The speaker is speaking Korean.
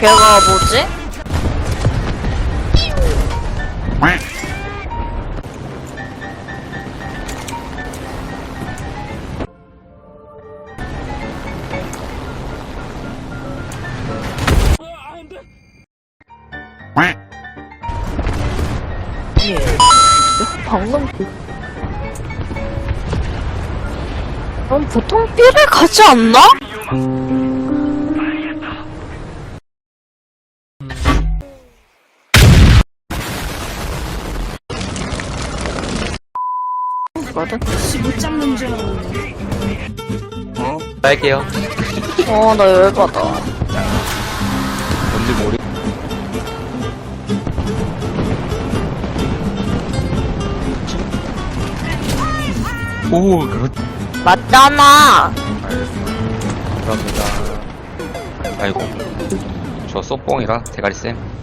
걔가 뭐지? 예. 방금 그... 넌 보통 B를 가지 않나? 거든? 할게요. 어, 나 열받아. 뭔지 모르. 오, 그렇. 맞잖아. 감사합니다. 아이고. 저 쏘뽕이라 대가리 쌤.